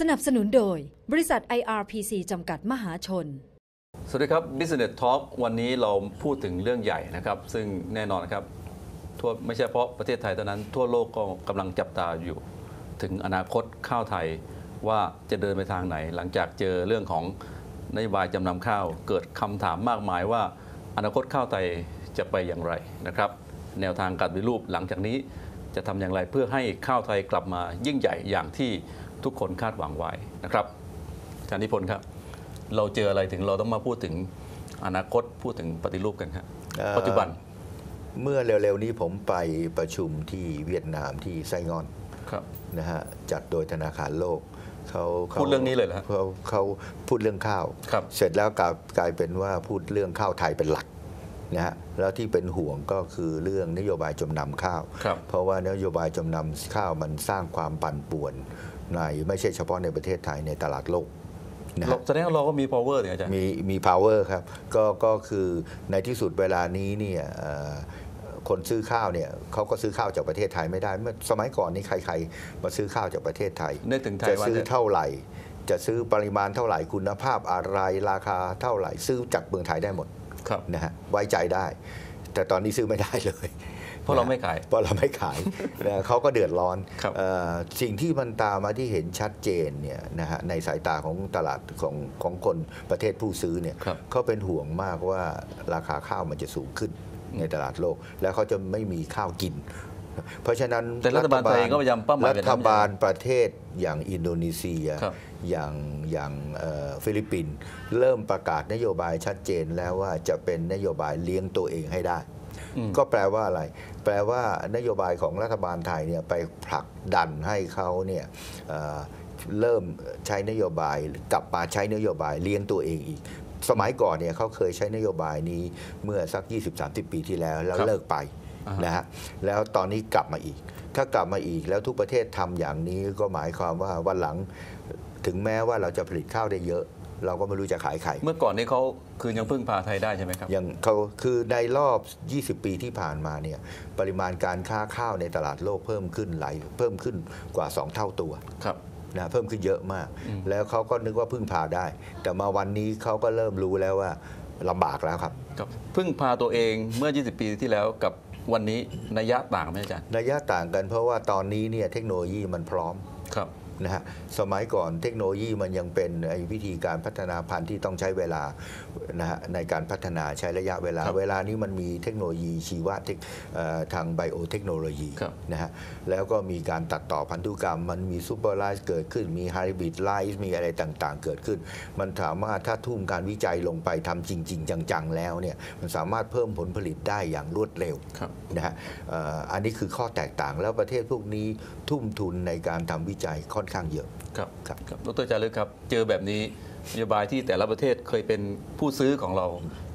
สนับสนุนโดย บริษัท IRPC จำกัดมหาชน สวัสดีครับ Business Talk วันนี้เราพูดถึงเรื่องใหญ่นะครับ ซึ่งแน่นอนนครับทั่วไม่ใช่เฉพาะประเทศไทยเท่านั้น ทั่วโลกก็กำลังจับตาอยู่ ถึงอนาคตข้าวไทยว่าจะเดินไปทางไหน หลังจากเจอเรื่องของนโยบายจำนำข้าว เกิดคำถามมากมายว่าอนาคตข้าวไทยจะไปอย่างไรนะครับ แนวทางการปฏิรูปหลังจากนี้จะทำอย่างไรเพื่อให้ข้าวไทยกลับมายิ่งใหญ่อย่างที่ ทุกคนคาดหวังไว้นะครับอาจารย์นิพนธ์ครับ เราเจออะไรถึงเราต้องมาพูดถึงอนาคตพูดถึงปฏิรูปกันครับเอ่อปัจจุบัน เมื่อเร็วๆนี้ผมไปประชุมที่เวียดนามที่ไซงอนครับนะฮะจัดโดยธนาคารโลกเขาขาพูดเรื่องนี้เลยเหรอฮะเขาเขาพูดเรื่องข้าวครับเสร็จแล้วกลายกลายเป็นว่าพูดเรื่องข้าวไทยเป็นหลักนะฮะแล้วที่เป็นห่วงก็คือเรื่องนโยบายจำนำข้าวครับเพราะว่านโยบายจำนำข้าวมันสร้างความปั่นป่วน ในไม่ใช่เฉพาะในประเทศไทยในตลาดโลกนะเราฮะแสดงว่าเราก็มี power เนี่ยอาจารย์ มีมี power ครับก็ก็คือในที่สุดเวลานี้เนี่ยเอ่อคนซื้อข้าวเนี่ยเขาก็ซื้อข้าวจากประเทศไทยไม่ได้เมื่อสมัยก่อนนี้ใครๆมาซื้อข้าวจากประเทศไทย นึกถึงไทยจะว่าซื้อจะเท่าไหร่ จะซื้อปริมาณเท่าไหร่คุณภาพอะไรราคาเท่าไหร่ ซื้อจากเมืองไทยได้หมดครับ นะฮะไว้ใจได้ แต่ตอนนี้ซื้อไม่ได้เลย เพราะเราไม่ขายเพราะเราไม่ขายนะเขาก็เดือดร้อนครับเอ่อสิ่งที่มันตามมาที่เห็นชัดเจนเนี่ยนะฮะในสายตาของตลาดของของคนประเทศผู้ซื้อเนี่ยครับเขาเป็นห่วงมากว่าราคาข้าวมันจะสูงขึ้นในตลาดโลก แล้วเขาจะไม่มีข้าวกิน เพราะฉะนั้นแต่รัฐบาลไทยก็พยายามเป้าหมายรัแบบนั้นฐบาลประเทศอย่างอินโดนีเซียครับอย่างอย่างเอ่อฟิลิปปินส์เริ่มประกาศนโยบายชัดเจนแล้วว่าจะเป็นนโยบายเลี้ยงตัวเองให้ได้อืม ก็แปลว่าอะไร แปลว่านโยบายของรัฐบาลไทยเนี่ยไปผลักดันให้เขาเนี่ยเอ่อเริ่มใช้นโยบายกลับมาใช้นโยบายเลี้ยงตัวเองอีก สมัยก่อนเนี่ยเขาเคยใช้นโยบายนี้เมื่อสัก 20-30 ปีที่แล้วแล้วครับเลิกไปอ่าฮะนะฮะแล้วตอนนี้กลับมาอีก ถ้ากลับมาอีกแล้วทุกประเทศทำอย่างนี้ก็หมายความว่าวันหลังถึงแม้ว่าเราจะผลิตข้าวได้เยอะ เราก็ไม่รู้จะขายใครเมื่อก่อนนี้เขาคือยังพึ่งพาไทยได้ใช่ไหมครับอย่างเขาคือในรอบ 20 ปีที่ผ่านมาเนี่ยปริมาณการค้าข้าวในตลาดโลกเพิ่มขึ้นหลายเพิ่มขึ้นกว่า 2 เท่าตัวครับนะเพิ่มขึ้นเยอะมากอืมแล้วเขาก็นึกว่าพึ่งพาได้ แต่มาวันนี้เขาก็เริ่มรู้แล้วว่าลำบากแล้วครับครับพึ่งพาตัวเองเมื่อ 20 ปีที่แล้วกับวันนี้นัยยะต่างไหมอาจารย์ระยะต่างกันเพราะว่าตอนนี้เนี่ยเทคโนโลยีมันพร้อมครับ นะฮะสมัยก่อนเทคโนโลยีมันยังเป็นไอ้วิธีการพัฒนาพันธุ์ที่ต้องใช้เวลานะฮะในการพัฒนาใช้ระยะเวลาครับเวลานี้มันมีเทคโนโลยีชีวะเทคเอ่อทางไบโอเทคโนโลยีครับนะฮะแล้วก็มีการตัดต่อพันธุกรรม มันมีซูเปอร์ไลซ์เกิดขึ้นมีไฮบริดไลซ์มีอะไรต่างๆ เกิดขึ้น มันสามารถถ้าทุ่มการวิจัยลงไปทำจริง ๆ จังๆ แล้วเนี่ยมันสามารถเพิ่มผลผลิตได้อย่างรวดเร็วครับนะฮะเอ่ออันนี้คือข้อแตกต่างแล้วประเทศพวกนี้ทุ่มทุนในการทำวิจัยค่อนข้างเยอะ ครับครับครับดรจารึกครับ เจอแบบนี้นโยบายที่แต่ละประเทศเคยเป็นผู้ซื้อของเรา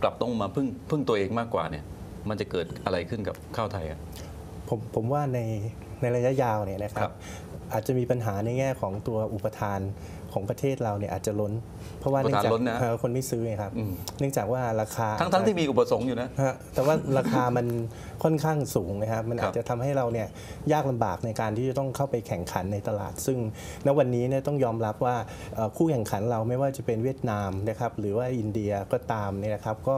กลับต้องมาพึ่งพึ่งตัวเองมากกว่าเนี่ย มันจะเกิดอะไรขึ้นกับข้าวไทยอะ ผมผมว่าในในระยะยาวเนี่ยนะคครัรับบ อาจจะมีปัญหาในแง่ของตัวอุปทาน ของประเทศเราเนี่ยอาจจะล้น เพราะว่าอุปเนื่องทานจากล้นนะเอ่อคนไม่ซื้อไงครับอืมเนื่องจากว่าราคาทั้งทั้งที่มีอุปสงค์อยู่นะฮะแต่ว่าราคามันค่อนข้างสูงนะครับ มันครับอาจจะทำให้เราเนี่ยยากลำบากในการที่จะต้องเข้าไปแข่งขันในตลาด ซึ่งณวันนี้เนี่ยต้องยอมรับว่าเอ่อคู่แข่งขันเราไม่ว่าจะเป็นเวียดนามนะครับหรือว่าอินเดียก็ตามเนี่ยนะครับ ก็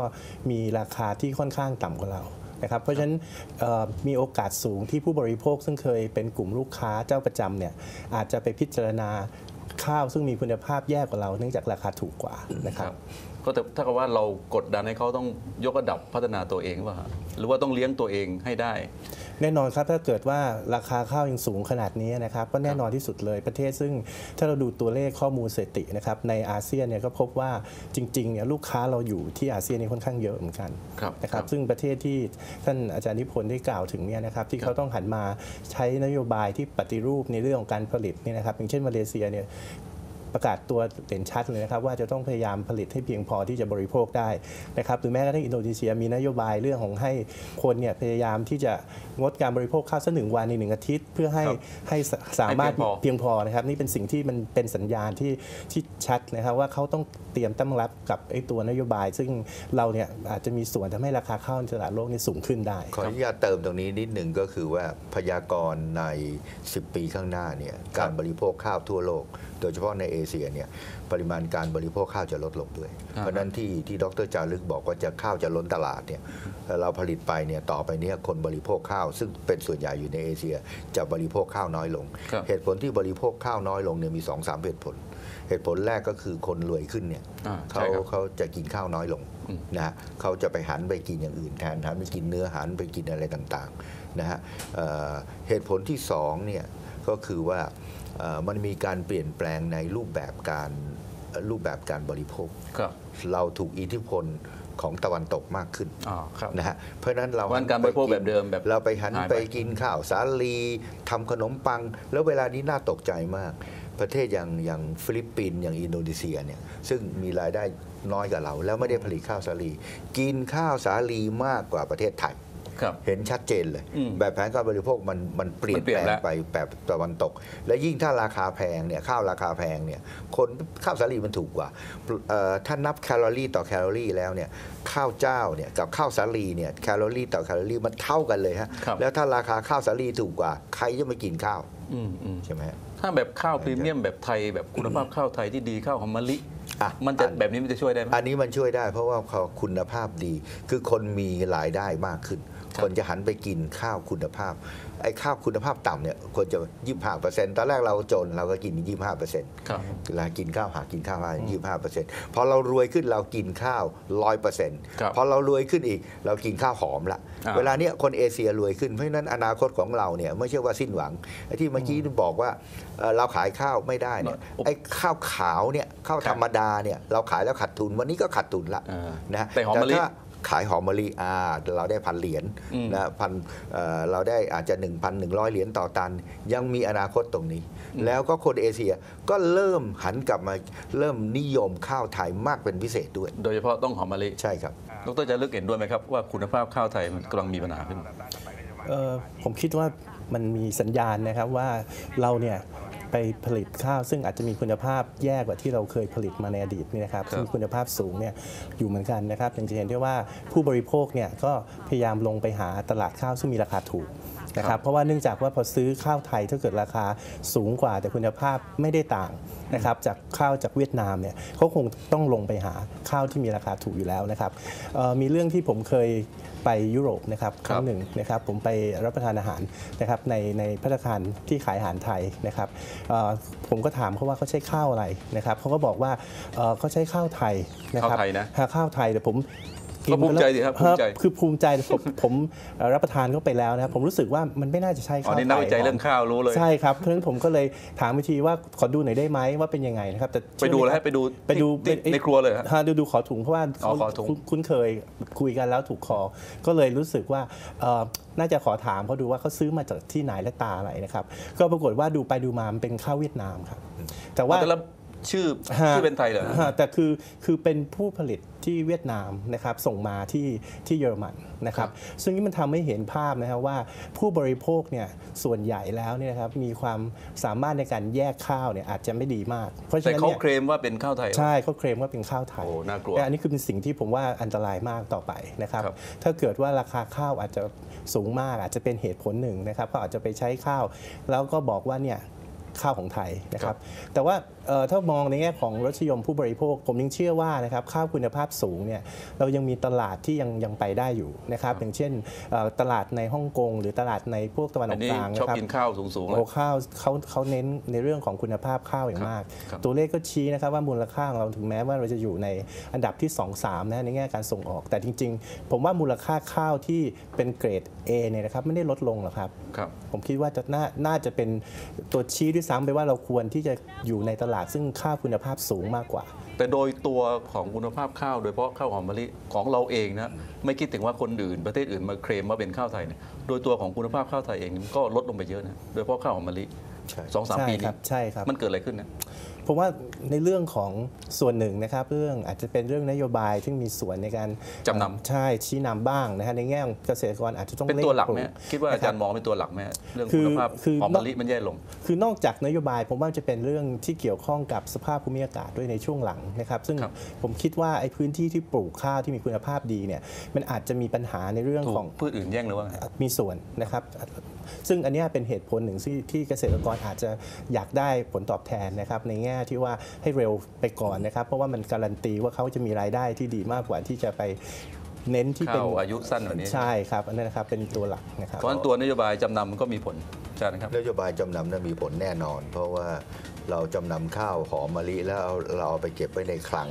มีราคาที่ค่อนข้างต่ำกว่าเรานะครับเพราะฉะนั้นเอ่อมีโอกาสสูงที่ผู้บริโภคซึ่งเคยเป็นกลุ่มลูกค้าเจ้าประจำเนี่ยอาจจะไปพิจารณา ข้าวซึ่งมีคุณภาพแย่กว่าเรา เนื่องจากราคาถูกกว่านะครับก็แต่ถ้ากับว่าเรากดดันให้เขาต้องยกระดับพัฒนาตัวเองว่าหรือว่าต้องเลี้ยงตัวเองให้ได้ แน่นอนครับถ้าเกิดว่าราคาข้าวยังสูงขนาดนี้นะครับก็แน่นอนที่สุดเลยประเทศซึ่งถ้าเราดูตัวเลขข้อมูลสถิตินะครับในอาเซียนเนี่ยก็พบว่าจริงๆเนี่ยลูกค้าเราอยู่ที่อาเซียนนี่ค่อนข้างเยอะเหมือนกันครับนะคครัรับบซึ่งประเทศที่ท่านอาจารย์นิพนธ์ได้กล่าวถึงเนี่ยนะครับที่เขาต้องหันมาใช้นโยบายที่ปฏิรูปในเรื่องของการผลิตเนี่ยนะครับอย่างเช่นมาเลเซียเนี่ย ประกาศตัวเด่นชัดเลยนะครับว่าจะต้องพยายามผลิตให้เพียงพอที่จะบริโภคได้นะครับหรือแม้กระทั่งอินโดนีเซียมีนโยบายเรื่องของให้คนเนี่ยพยายามที่จะงดการบริโภคข้าวสักหนึ่งวันในหนึ่งอาทิตย์ เพื่อให้ครับให้สสามารถให้เพียงพอเพียงพอนะครับนี่เป็นสิ่งที่มันเป็นสัญญาณที่ที่ชัดนะครับว่าเขาต้องเตรียมตั้งรับกับไอ้ตัวนโยบาย ซึ่งเราเนี่ยอาจจะมีส่วนทำให้ราคาข้าวในตลาดโลกนี่สูงขึ้นได้ ขออนุญาตเติมตรงนี้นิดหนึ่งก็คือว่าพยากรณ์ใน 10 ปีข้างหน้าเนี่ยการบริโภคข้าวทั่วโลกโดยเฉพาะในเอเชียเนี่ยปริมาณการบริโภคข้าวจะลดลงด้วยอ่าเพราะฉะนั้นที่ที่ดรจารึกบอกว่าจะข้าวจะล้นตลาดเนี่ยเราผลิตไปเนี่ยต่อไปเนี่ยคนบริโภคข้าว ซึ่งเป็นส่วนใหญ่อยู่ในเอเชียจะบริโภคข้าวน้อยลงครับเหตุผลที่บริโภคข้าวน้อยลงเนี่ยมี2อสามเหตุผล เหตุผลแรกก็คือคนรวยขึ้นเนี่ยอ่าเขาใช่ครับเขาจะกินข้าวน้อยลงอืมนะฮะเขาจะไปหันไปกินอย่างอื่นแทนหันไปกินเนื้อหันไปกินอะไรต่างๆนะฮะเอ่อเหตุผลที่สองเนี่ย ก็คือว่าเอ่อมันมีการเปลี่ยนแปลงในรูปแบบการเอ่อรูปแบบการบริโภคครับเราถูกอิทธิพลของตะวันตกมากขึ้นอ่าครับนะฮะเพราะฉะนั้นเราวันการบริโภคแบบเดิมแบบเราไปหันหายไปไปกินข้าวสาลีทำขนมปัง แล้วเวลานี้น่าตกใจมาก ประเทศอย่างอย่างฟิลิปปินส์อย่างอินโดนีเซียเนี่ยซึ่งมีรายได้น้อยกว่าเรา แล้วไม่ได้ผลิตข้าวสาลี กินข้าวสาลีมากกว่าประเทศไทยครับ เห็นชัดเจนเลยอืมแบบแผนการบริโภคมันมันเปลี่ยนมันเปลี่แปยลนงแล้วไปแบบตะวันตก และยิ่งถ้าราคาแพงเนี่ยข้าวราคาแพงเนี่ยคนข้าวสาลีมันถูกกว่าเอ่อถ้านับแคลอรี่ต่อแคลอรี่แล้วเนี่ยข้าวเจ้าเนี่ยกับข้าวสาลีเนี่ยแคลอรี่ต่อแคลอรี่มันเท่ากันเลยฮะครับแล้วถ้าราคาข้าวสาลีถูกกว่าใครจะมากินข้าวอืมอืมใช่ไหมฮะถ้าแบบข้าวพรีเมียมแบบไทยแบบคุณภาพข้าวไทยที่ดีข้าวหอมมะลิอะมันจะอันแบบนี้มันจะช่วยได้ไหมอันนี้มันช่วยได้เพราะว่าเขาคุณภาพดี คือคนมีรายได้มากขึ้น ครับคนจะหันไปกินข้าวคุณภาพไอ้ข้าวคุณภาพต่ำเนี่ยควรจะยี่ห้าเปอร์เซ็นต์ตอนแรกเราจนเราก็กินยี่ห้าเปอร์เซ็นต์ครับเวลากินข้าวหากินข้าวมายี่ห้าเปอร์เซ็นต์พอเรารวยขึ้นเรากินข้าวร้อยเปอร์เซ็นต์ครับพอเรารวยขึ้นอีกเรากินข้าวหอมละอ่าเวลาเนี้ยคนเอเชียรวยขึ้นเพราะฉะนั้นอนาคตของเราเนี่ยไม่ใช่ว่าสิ้นหวังไอ้ที่เมื่อกี้บอกว่าเอ่อเราขายข้าวไม่ได้เนี่ยโอ้ไอ้ข้าวขาวเนี่ยข้าวครับธรรมดาเนี่ยเราขายแล้วขาดทุนวันนี้ก็ขาดทุนละอ่านะฮะแต่หอมมะลิถ้า ขายหอมมะลิอ่าเราได้พันเหรียญอืมนะพันเอ่อเราได้อาจจะ 1,100 เหรียญต่อตัน ยังมีอนาคตตรงนี้ แล้วก็คนเอเชียก็เริ่มหันกลับมาเริ่มนิยมข้าวไทยมากเป็นพิเศษด้วย โดยเฉพาะต้องหอมมะลิใช่ครับดรจะลึกเห็นด้วยไหมครับว่าคุณภาพข้าวไทยมันกำลังมีปัญหาขึ้นเอ่อผมคิดว่ามันมีสัญญาณนะครับว่าเราเนี่ย ไปผลิตข้าวซึ่งอาจจะมีคุณภาพแย่กว่าที่เราเคยผลิตมาในอดีตนี่นะครับครับซึ่งคุณภาพสูงเนี่ยอยู่เหมือนกันนะครับอย่างจะเห็นได้ว่าผู้บริโภคเนี่ยก็พยายามลงไปหาตลาดข้าวซึ่งมีราคาถูกนะครับเพราะว่าเนื่องจากว่าพอซื้อข้าวไทยถ้าเกิดราคาสูงกว่า แต่คุณภาพไม่ได้ต่างนะครับจากข้าวจากเวียดนามเนี่ยเขาคงต้องลงไปหาข้าวที่มีราคาถูกอยู่แล้วนะครับเอ่อมีเรื่องที่ผมเคย ไปยุโรปนะครับครั้งหนึ่งนะครับผมไปรับประทานอาหารนะครับในในพัตตาคารที่ขายอาหารไทยนะครับเอ่อผมก็ถามเขาว่าเขาใช้ข้าวอะไรนะครับเขาก็บอกว่าเอ่อเขาใช้ข้าวไทยนะครับข้าวไทยนะฮข้าวไทยแต่ผม ก็ภูมิใจดิครับภูมิใจคือภูมิใจแต่ผมผมเอ่อรับประทานเข้าไปแล้วนะครับผมรู้สึกว่ามันไม่น่าจะใช่อ๋อข้าวไทยนี่นักวิจัยเรื่องข้าวรู้เลยใช่ครับเพราะฉะนั้นผมก็เลยถามวิธีว่าขอดูหน่อยได้ไหมว่าเป็นยังไงนะครับแต่ไปดูแล้วให้เชื่อหมครับไปดูไปดูที่ที่ในครัวเลยฮะฮะดูดูขอถุงเพราะว่าอ๋อเขาขอถุงคุ้นคุ้นเคยคุยกันแล้วถูกคอก็เลยรู้สึกว่าเอ่อน่าจะขอถามเขาดูว่าเขาซื้อมาจากที่ไหนและตาอะไรนะครับ ก็ปรากฏว่าดูไปดูมามันเป็นข้าวเวียดนามครับ แต่ว่าแต่ละ ชื่อฮะชื่อเป็นไทยเหรอฮะแต่คือคือเป็นผู้ผลิตที่เวียดนามนะครับส่งมาที่ที่เยอรมันนะครับซึ่งนี่มันทำให้เห็นภาพนะครับว่าผู้บริโภคเนี่ยส่วนใหญ่แล้วเนี่ยนะครับมีความสามารถในการแยกข้าวเนี่ยอาจจะไม่ดีมาก เพราะฉะแต่นั้นเขาเนี่ยเคลมว่าเป็นข้าวไทย ใช่เขาเคลมว่าเป็นข้าวไทยโอ้น่ากลัวแต่อันนี้คือเป็นสิ่งที่ผมว่าอันตรายมากต่อไปนะครับครับถ้าเกิดว่าราคาข้าวอาจจะสูงมากอาจจะเป็นเหตุผลหนึ่งนะครับก็อาจจะไปใช้ข้าว แล้วก็บอกว่าเนี่ยข้าวของไทยนะครับ แต่ว่าเอ่อ ถ้ามองในแง่ของรสนิยมผู้บริโภค ผมยังเชื่อว่านะครับข้าวคุณภาพสูงเนี่ยเรายังมีตลาดที่ยังยังไปได้อยู่นะครับอย่างเช่นเอ่อตลาดในฮ่องกงหรือตลาดในพวกตะวันออัอนกนี้กลางชอบนะครับกินข้าวสูงๆเลโอ้ยข้าวเขาเขาเน้นในเรื่องของคุณภาพข้าวอย่างมากครับตัวเลขก็ชี้นะครับว่ามูลค่าของเราถึงแม้ว่าเราจะอยู่ในอันดับที่ 2 3นะในแง่การส่งออก แต่จริง ๆ ผมว่ามูลค่าข้าวที่เป็นเกรด A เนี่ยนะครับไม่ได้ลดลงหรอกครับครับผมคิดว่าจะน่าน่าจะเป็นตัวชี้ด้วยซ้ำไปว่าเราควรที่จะอยู่ในตลาดซึ่งข้าวคุณภาพสูงมากกว่า แต่โดยตัวของคุณภาพข้าว โดยเฉพาะข้าวหอมมะลิของเราเองนะไม่คิดถึงว่าคนอื่นประเทศอื่นมาเคลมว่าเป็นข้าวไทยเนี่ยโดยตัวของคุณภาพข้าวไทยเองมันก็ลดลงไปเยอะนะโดยเฉพาะข้าวหอมมะลิใช่สองสามใช่ปีคนี้รับใช่ครับ มันเกิดอะไรขึ้นนะ ผมว่าในเรื่องของส่วนหนึ่งนะครับเรื่องอาจจะเป็นเรื่องนโยบายที่มีส่วนในการจำนำใช่ชี้นำบ้างนะฮะในแง่ของเกษตรกรอาจจะต้องเป็นตัวหลักไหมร่งปคิดว่าอาจารย์นะมคบองเป็นตัวหลักไหมเรื่องคืคุอณภาพคือหอมมะลิมันแย่ลง คือนอกจากนโยบายผมว่าจะเป็นเรื่องที่เกี่ยวข้องกับสภาพภูมิอากาศด้วยในช่วงหลังนะครับ ซึ่งครับผมคิดว่าไอ้พื้นที่ที่ปลูกข้าวที่มีคุณภาพดีเนี่ยมันอาจจะมีปัญหาในเรื่องถูของกพืชอื่นแย่งหรือว่าไงมีส่วนนะครับซึ่งอันเนี้ยเป็นเหตุผลหนึ่งที่ที่เกษตรกรอาจจะอยากได้ผลตอบแทนนะครับในแง่ที่ว่าให้เร็วไปก่อนนะครับ เพราะว่ามันการันตีว่าเขาจะมีรายได้ที่ดีมากกว่าที่จะไปเน้นที่เป็นข้าวอายุสั้นกว่านี้ ใช่ครับอันนั้นนะครับเป็นตัวหลักนะครับ เพราะฉะนั้นตัวนโยบายจำนำมันก็มีผลอาจารย์ครับ นโยบายจำนำนั้นมีผลแน่นอน เพราะว่าเราจำนำข้าวหอมมะลิแล้วเอาเราเอาไปเก็บไว้ในคลัง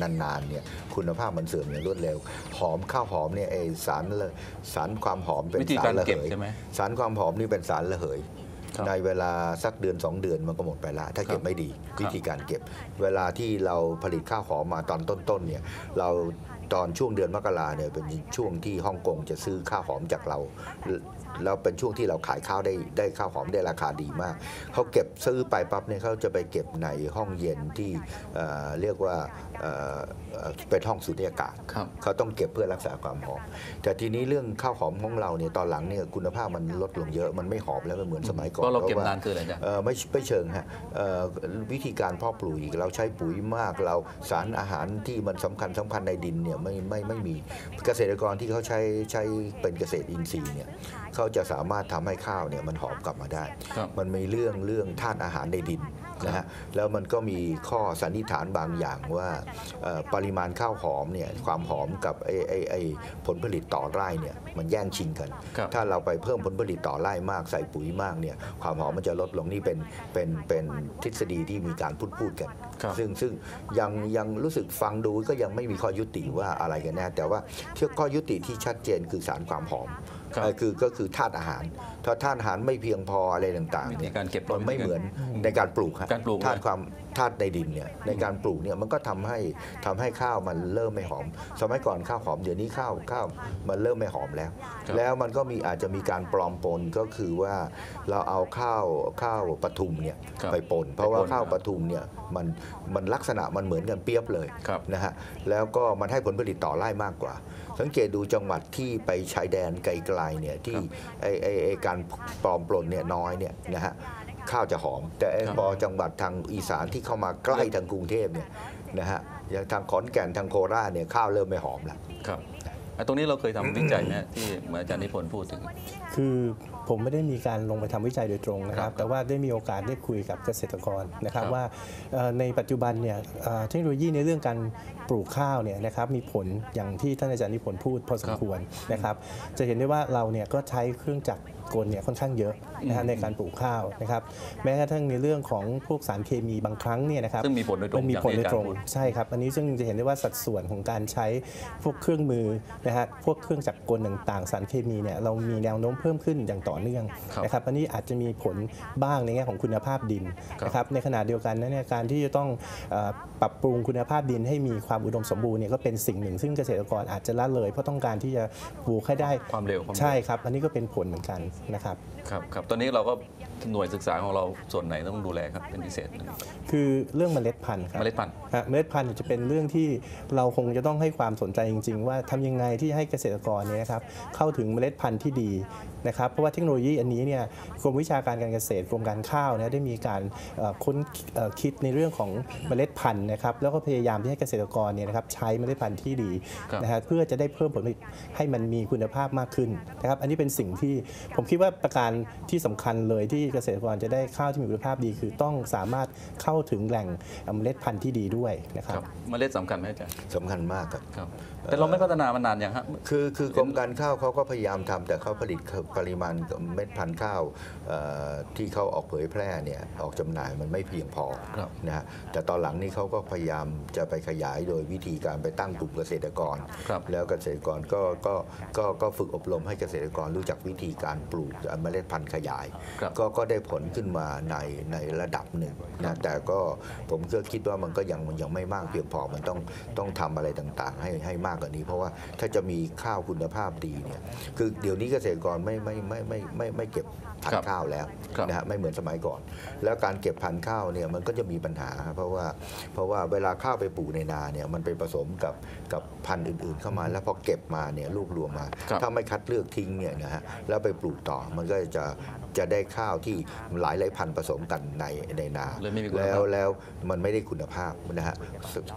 นานๆเนี่ยคุณภาพมันเสื่อมอย่างรวดเร็ว หอมข้าวหอมเนี่ยไอสารละสารความหอมเป็นวิธีสาการรระเก็เหบยใช่ไหม สารความหอมนี่เป็นสารระเหยครับ ในเวลาสักเดือน 2 เดือนมันก็หมดไปละถ้าเก็บไม่ดีวิธีการเก็บ เวลาที่เราผลิตข้าวหอมมาตอนต้นๆเนี่ยเรา ตอนช่วงเดือนมกราเนี่ยเป็นช่วงที่ฮ่องกงจะซื้อข้าวหอมจากเรา แล้วเป็นช่วงที่เราขายข้าวได้ได้ข้าวหอมได้ราคาดีมาก เขาเก็บซื้อไปปั๊บเนี่ยเขาจะไปเก็บในห้องเย็นที่เอ่อเรียกว่าเอ่อเอ่อเป็นห้องสูญญากาศครับเขาต้องเก็บเพื่อรักษาความหอม แต่ทีนี้เรื่องข้าวหอมของเราเนี่ยตอนหลังเนี่ยคุณภาพมันลดลงเยอะมันไม่หอมแล้วมันเหมือนสมัยก่อนเพราะเราเก็บว่นานเกินเลยอาจารย์เอ่อไม่ไม่เชิงฮะเอ่อวิธีการเพาะปลูกอีกเราใช้ปุ๋ยมากเราสารอาหารที่มันสำคัญสำคัญในดินเนี่ยไม่ไม่ไม่มีเกษตรกรที่เขาใช้ใช้เป็นเกษตรอินทรีย์เนี่ยเขาจะสามารถทำให้ข้าวเนี่ยมันหอมกลับมาได้ครับมันมีเรื่องเรื่องธาตุอาหารในดิน นะฮะแล้วมันก็มีข้อสันนิษฐานบางอย่างว่าเอ่อปริมาณข้าวหอมเนี่ยความหอมกับไอ้ไอ้ไอ้ผลผลิตต่อไร่เนี่ยมันแย่งชิงกันครับถ้าเราไปเพิ่มผลผลิตต่อไร่มากใส่ปุ๋ยมากเนี่ยความหอมมันจะลดลงนี่เป็นเป็นเป็นทฤษฎีที่มีการพูดพูดกันครับซึ่งซึ่งยังยังรู้สึกฟังดูก็ยังไม่มีข้อยุติว่าอะไรกันแน่แต่ว่าเที่ข้อยุติที่ชัดเจนคือสารความหอม ครับเอ่อคือก็คือธาตุอาหาร ถ้าธาตุอาหารไม่เพียงพออะไรต่างๆวิธีเนี่ยการเก็บมันไม่เหมือนในการปลูกฮะการปลูกธาตุความธาตุในดินเนี่ยในการปลูกเนี่ยมันก็ทำให้ทำให้ข้าวมันเริ่มไม่หอม สมัยก่อนข้าวหอมเดี๋ยวนี้ข้าวข้าวมันเริ่มไม่หอมแล้วครับแล้วมันก็มีอาจจะมีการปลอมปนก็คือว่าเราเอาข้าวข้าวปทุมเนี่ยครับไปปน เพราะว่าไปปนข้าวครับปทุมเนี่ยมันมันลักษณะมันเหมือนกันเปรียบเลยครับนะฮะแล้วก็มันให้ผลผลิตต่อไร่มากกว่า สังเกตดูจังหวัดที่ไปชายแดนไกลๆเนี่ยที่ไอไอไอการปลอมปลนเนี่ยน้อยเนี่ยนะฮะ ข้าวจะหอม แต่ไอ้ครับพอจังหวัดทางอีสานที่เข้ามาใกล้ทางกรุงเทพเนี่ยนะฮะอย่างทางขอนแก่นทางโคราชเนี่ยข้าวเริ่มไม่หอมแล้วครับไอ้ตรงนี้เราเคยทำวิจัยไหมที่เหมือนอาจารย์นิพนธ์พูดถึง คือ ผมไม่ได้มีการลงไปทำวิจัยโดยตรงนะคครัรับบแต่ว่าได้มีโอกาสได้คุยกับเกษตรกรนะครับครับว่าเอ่อในปัจจุบันเนี่ยเอ่อเทคโนโลยีในเรื่องการปลูกข้าวเนี่ยนะครับมีผลอย่างที่ท่านอาจารย์นิพนธ์พูดพอสมควรนะครับ จะเห็นได้ว่าเราเนี่ยก็ใช้เครื่องจักรกลเนี่ยค่อนข้างเยอะนะฮะในการปลูกข้าวนะครับแม้กระทั่งในเรื่องของพวกสารเคมีบางครั้งเนี่ยนะครับซึ่งมีผลโดยตรงมันมีอย่างผลที่โดยอาจารย์ตรงพูดใช่ครับ อันนี้ซึ่งจะเห็นได้ว่าสัดส่วนของการใช้พวกเครื่องมือนะฮะพวกเครื่องจักรกลต่างๆ สารเคมีเนี่ยเรามีแนวโน้มเพิ่มขึ้นอย่างต่อเนื่องครับนะครับอันนี้อาจจะมีผลบ้างในแง่ของคุณภาพดินครับนะครับในขณะเดียวกันนะเนี่ยการที่จะต้องเอ่อปรับปรุงคุณภาพดินให้มีความอุดมสมบูรณ์เนี่ยก็เป็นสิ่งหนึ่ง ซึ่งเกษตรกรอาจจะละเลย เพราะต้องการที่จะปลูกให้ได้ความเร็วความเร็วใช่ครับ อันนี้ก็เป็นผลเหมือนกันนะครับครับครับตอนนี้เราก็หน่วยศึกษาของเราส่วนไหนต้องดูแลครับเป็นพิเศษ คือเรื่องเมล็ดพันธุ์ครับเมล็ดพันธุ์ฮะเมล็ดพันธุ์จะเป็นเรื่องที่เราคงจะต้องให้ความสนใจจริง ๆ ว่าทำยังไงที่ให้เกษตรกรเนี่ยนะครับเข้าถึงเมล็ดพันธุ์ที่ดีนะครับเพราะว่าเทคโนโลยีอันนี้เนี่ยกรมวิชาการการเกษตรกรมการข้าวเนี่ยได้มีการเอ่อค้นเอ่อคิดในเรื่องของเมล็ดพันธุ์นะครับแล้วก็พยายามที่ให้เกษตรกรเนี่ยนะครับใช้เมล็ดพันธุ์ที่ดีครับนะฮะเพื่อจะได้เพิ่มผลผลิตให้มันมีคุณภาพมากขึ้นนะครับอันนี้เป็นสิ่งที่ผมคิดว่าประการที่สำคัญเลยที่เกษตรกรจะได้ข้าวที่มีคุณภาพดี คือต้องสามารถเข้าถึงแหล่งเมล็ดพันธุ์ที่ดีด้วยนะคครัรับบเมล็ดสำคัญไหมอาจารย์สำคัญมากครับครับแต่เราไม่พัฒนามานานยังฮะคือคือกรมการข้าวเขาก็พยายามทำแต่เขาผลิตปริมาณเม็ดพันธุ์ข้าวเอ่อที่เขาออกเผยแพร่เนี่ยออกจำหน่ายมันไม่เพียงพอครับนะฮะแต่ตอนหลังนี้เขาก็พยายามจะไปขยายโดยวิธีการไปตั้งกลุ่มเกษตรกรครับแล้วเกษตรกรก็ก็ก็ก็ฝึกอบรมให้เกษตรกรรู้จักวิธีการปลูกเมล็ดพันธุ์ขยายครับก็ก็ได้ผลขึ้นมาในในระดับหนึ่งนะแต่ก็ผมก็คิดว่ามันก็ยังมันยังไม่มากเพียงพอมันต้องต้องทำอะไรต่างๆ ให้ให้มากกว่านี้ เพราะว่าถ้าจะมีข้าวคุณภาพดีเนี่ยคือเดี๋ยวนี้เกษตรกรไม่ไม่ไม่ไม่ไม่ไม่เก็บพันครับธุ์ข้าวแล้วครับนะฮะไม่เหมือนสมัยก่อน แล้วการเก็บพันธุ์ข้าวเนี่ยมันก็จะมีปัญหา เพราะว่าเพราะว่าเวลาข้าวไปปลูกในนาเนี่ยมันไปผสมกับกับพันธุ์อื่นๆ เข้ามา แล้วพอเก็บมาเนี่ยรวบรวมมาครับถ้าไม่คัดเลือกทิ้งเนี่ยนะฮะแล้วไปปลูกต่อมันก็จะ จะได้ข้าวที่หลายหลายๆพันธุ์ผสมกันในในนาเลยไม่มีคุณภาพแล้วแล้วมันไม่ได้คุณภาพนะฮะ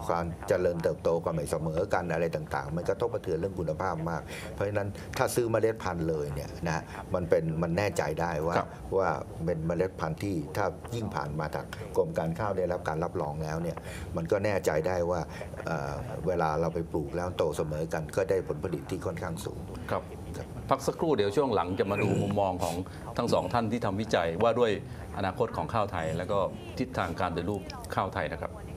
ความเจริญเติบโตก็ไม่เสมอกันอะไรต่าง ๆ มันก็ต้องกระเทือนเรื่องคุณภาพมาก เพราะฉะนั้นถ้าซื้อเมล็ดพันธุ์เลยเนี่ยนะฮะมันเป็นมันแน่ใจได้ว่าครับว่าเป็นเมล็ดพันธุ์ที่ถ้ายิ่งผ่านมาจากกรมการข้าวได้รับการรับรองแล้วเนี่ยมันก็แน่ใจได้ว่าเอ่อเวลาเราไปปลูกแล้วโตเสมอกันก็ได้ผลผลิตที่ค่อนข้างสูงครับ พักสักครู่เดี๋ยวช่วงหลังจะมาดูมุมมองของทั้งสองท่านที่ทำวิจัยว่าด้วยอนาคตของข้าวไทย แล้วก็ทิศทางการเดินรูปข้าวไทยนะครับ